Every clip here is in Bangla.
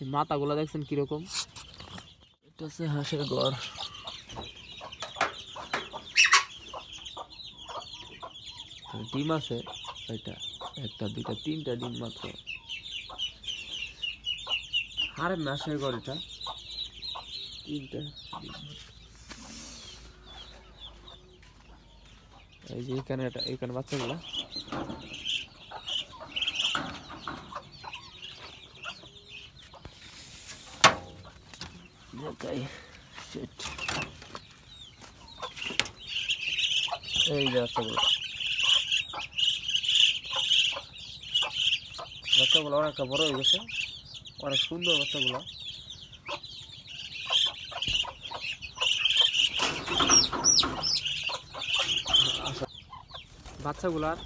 এই মাথাগুলো দেখছেন কীরকম? এটা হচ্ছে হাঁসের ঘর ডিম আছে এটা একটা, দুইটা, তিনটা ডিম মাত্র। আরে মাসের ঘর এটা। তিনটা এই যে এখানে এটা এখানে বাচ্চাগুলো। দেখাই shit. এই যে বাচ্চাগুলো বাচ্চাগুলো অনেকটা বড় হয়ে গেছে। অনেক সুন্দর বাচ্চাগুলো। বাচ্চাগুলার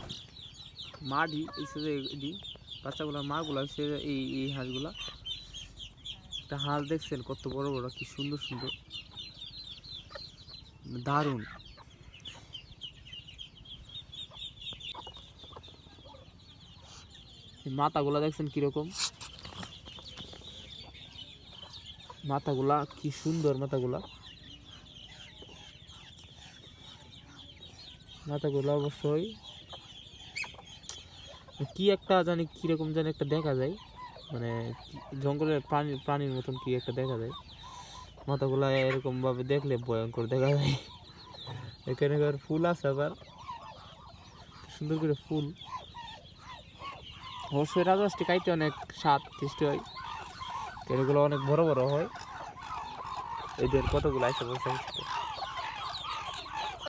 মাডি এই এডি বাচ্চাগুলার মাগুলা এই এই হাঁসগুলা। একটা হাঁস দেখছেন, কত বড় বড়, কি সুন্দর সুন্দর। দারুণ। মাথাগুলা দেখছেন কীরকম? মাথাগুলা, কি সুন্দর মাথাগুলা। মাথাগুলো অবশ্যই। কি একটা জানি কীরকম জানি একটা দেখা যায়। মানে জঙ্গলের প্রাণী, প্রাণীর মতন কি একটা দেখা যায়। মাথাগুলা এরকম ভাবে দেখলে ভয়ঙ্কর দেখা যায়। এখানে ফুল আছে আবার। সুন্দর করে ফুল। অবশ্যই রাজহাঁসটি খাইতে অনেক স্বাদ সৃষ্টি হয়। এগুলো অনেক বড় বড় হয়। এদের কতগুলো আছে